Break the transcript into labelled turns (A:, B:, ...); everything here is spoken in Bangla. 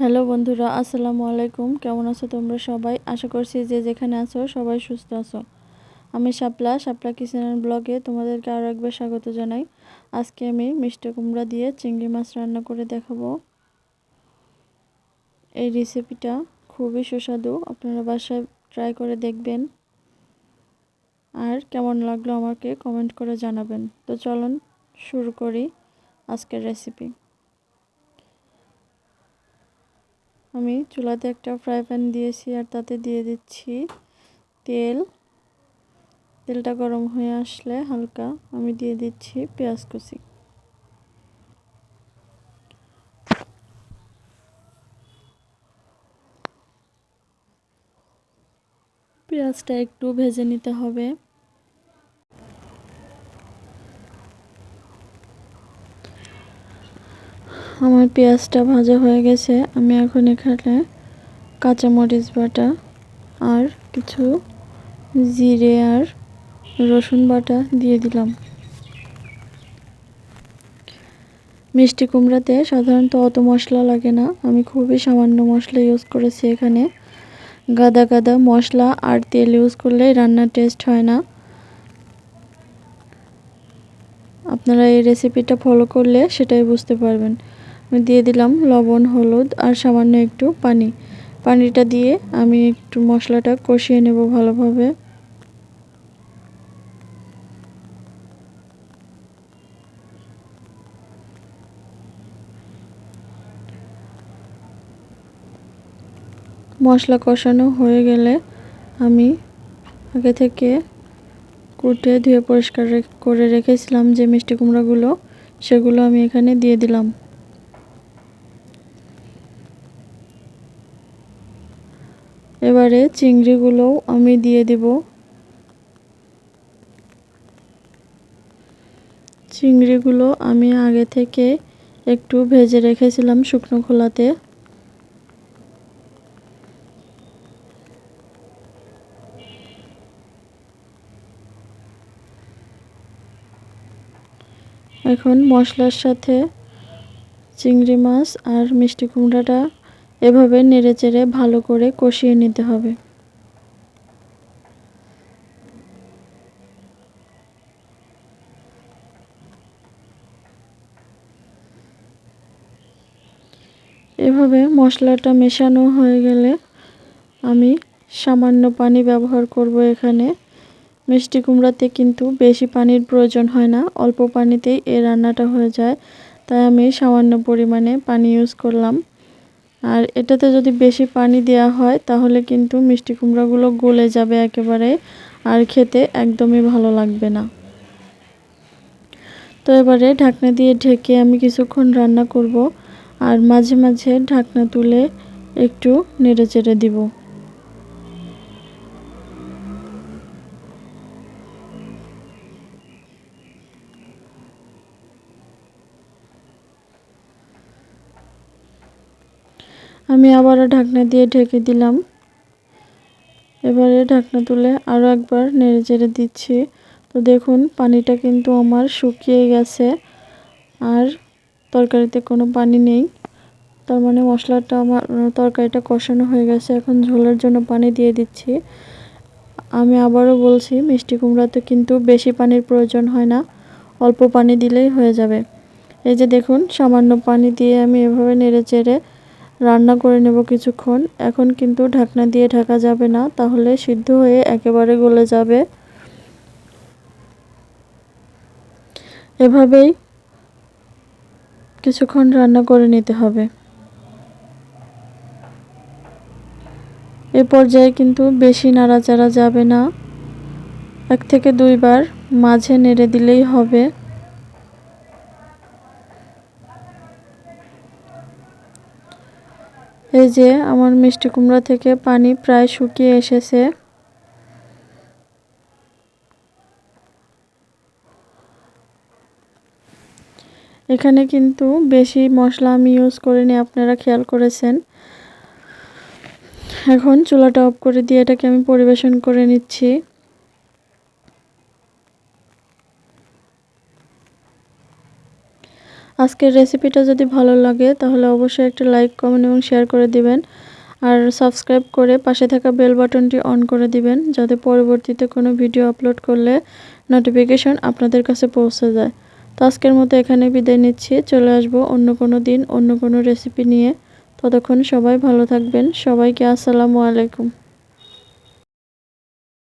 A: হ্যালো বন্ধুরা, আসসালামু আলাইকুম। কেমন আছো তোমরা সবাই? আশা করছি যে যেখানে আছো সবাই সুস্থ আছো। আমি শাপলা শাপলা কিচেনের ব্লগে তোমাদেরকে আরও একবার স্বাগত জানাই। আজকে আমি মিষ্টি কুমড়া দিয়ে চিংড়ি মাছ রান্না করে দেখাবো। এই রেসিপিটা খুবই সুস্বাদু, আপনারা বাসায় ট্রাই করে দেখবেন। আর কেমন লাগল আমাকে কমেন্ট করে জানাবেন। তো চলুন শুরু করি আজকের রেসিপি। আমি চুলাতে একটা ফ্রাই প্যান দিয়েছি আর তাতে দিয়ে দিচ্ছি তেল। তেলটা গরম হয়ে আসলে হালকা আমি দিয়ে দিচ্ছি পেঁয়াজ কুচি। পেঁয়াজটা একটু ভেজে নিতে হবে। আমার পেঁয়াজটা ভাজা হয়ে গেছে। আমি এখন এখানে কাঁচামরিচ বাটা আর কিছু জিরে আর রসুন বাটা দিয়ে দিলাম। মিষ্টি কুমড়াতে সাধারণত অত মশলা লাগে না। আমি খুবই সামান্য মশলা ইউজ করেছি এখানে। গাদা গাদা মশলা আর তেল ইউজ করলে রান্নার টেস্ট হয় না। আপনারা এই রেসিপিটা ফলো করলে সেটাই বুঝতে পারবেন। আমি দিয়ে দিলাম লবণ, হলুদ আর সামান্য একটু পানি। পানিটা দিয়ে আমি একটু মশলাটা কষিয়ে নেব ভালোভাবে। মশলা কষানো হয়ে গেলে আমি আগে থেকে কুটে ধুয়ে পরিষ্কার করে রেখেছিলাম যে মিষ্টি কুমড়াগুলো, সেগুলো আমি এখানে দিয়ে দিলাম। এবারে চিংড়িগুলোও আমি দিয়ে দেব। চিংড়িগুলো আমি আগে থেকে একটু ভেজে রেখেছিলাম শুকনো খোলাতে। এখন মশলার সাথে চিংড়ি মাছ আর মিষ্টি কুমড়াটা এভাবে নেড়েচেড়ে ভালো করে কষিয়ে নিতে হবে। এভাবে মশলাটা মেশানো হয়ে গেলে আমি সামান্য পানি ব্যবহার করব এখানে। মিষ্টি কুমড়াতে কিন্তু বেশি পানির প্রয়োজন হয় না, অল্প পানিতেই এই রান্নাটা হয়ে যায়। তাই আমি সামান্য পরিমাণে পানি ইউজ করলাম। আর এটাতে যদি বেশি পানি দেওয়া হয়, তাহলে কিন্তু মিষ্টি কুমড়াগুলো গলে যাবে একেবারে আর খেতে একদমই ভালো লাগবে না। তো এবারে ঢাকনা দিয়ে ঢেকে আমি কিছুক্ষণ রান্না করব, আর মাঝে মাঝে ঢাকনা তুলে একটু নেড়ে চেড়ে দিব। আমি আবারও ঢাকনা দিয়ে ঢেকে দিলাম। এবারে ঢাকনা তুলে আরও একবার নেড়ে চেড়ে দিচ্ছি। তো দেখুন, পানিটা কিন্তু আমার শুকিয়ে গেছে আর তরকারিতে কোনো পানি নেই। তার মানে মশলাটা আমার, তরকারিটা কষানো হয়ে গেছে। এখন ঝোলের জন্য পানি দিয়ে দিচ্ছি। আমি আবারও বলছি, মিষ্টি কুমড়াতে কিন্তু বেশি পানির প্রয়োজন হয় না। অল্প পানি দিলেই হয়ে যাবে। এই যে দেখুন, সামান্য পানি দিয়ে আমি এভাবে নেড়ে চেড়ে রান্না করে নেব কিছুক্ষণ। এখন কিন্তু ঢাকনা দিয়ে ঢাকা যাবে না, তাহলে সিদ্ধ হয়ে একেবারে গলে যাবে। এভাবেই কিছুক্ষণ রান্না করে নিতে হবে। এ পর্যায়ে কিন্তু বেশি নাড়াচাড়া যাবে না। এক থেকে দুইবার মাঝে নেড়ে দিলেই হবে। এই যে আমার মিষ্টি কুমড়া থেকে পানি প্রায় শুকিয়ে এসেছে। এখানে কিন্তু বেশি মশলা আমি ইউজ করিনি, আপনারা খেয়াল করেছেন। এখন চুলাটা অফ করে দিয়ে এটাকে আমি পরিবেশন করে নিচ্ছি। আজকের রেসিপিটা যদি ভালো লাগে, তাহলে অবশ্যই একটা লাইক কমেন্ট এবং শেয়ার করে দিবেন। আর সাবস্ক্রাইব করে পাশে থাকা বেল বাটনটি অন করে দিবেন, যাতে পরবর্তীতে কোনো ভিডিও আপলোড করলে নোটিফিকেশন আপনাদের কাছে পৌঁছে যায়। তো আজকের মতো এখানে বিদায় নিচ্ছি। চলে আসব অন্য কোনো দিন, অন্য কোনো রেসিপি নিয়ে। ততক্ষণ সবাই ভালো থাকবেন। সবাইকে আসসালামু আলাইকুম।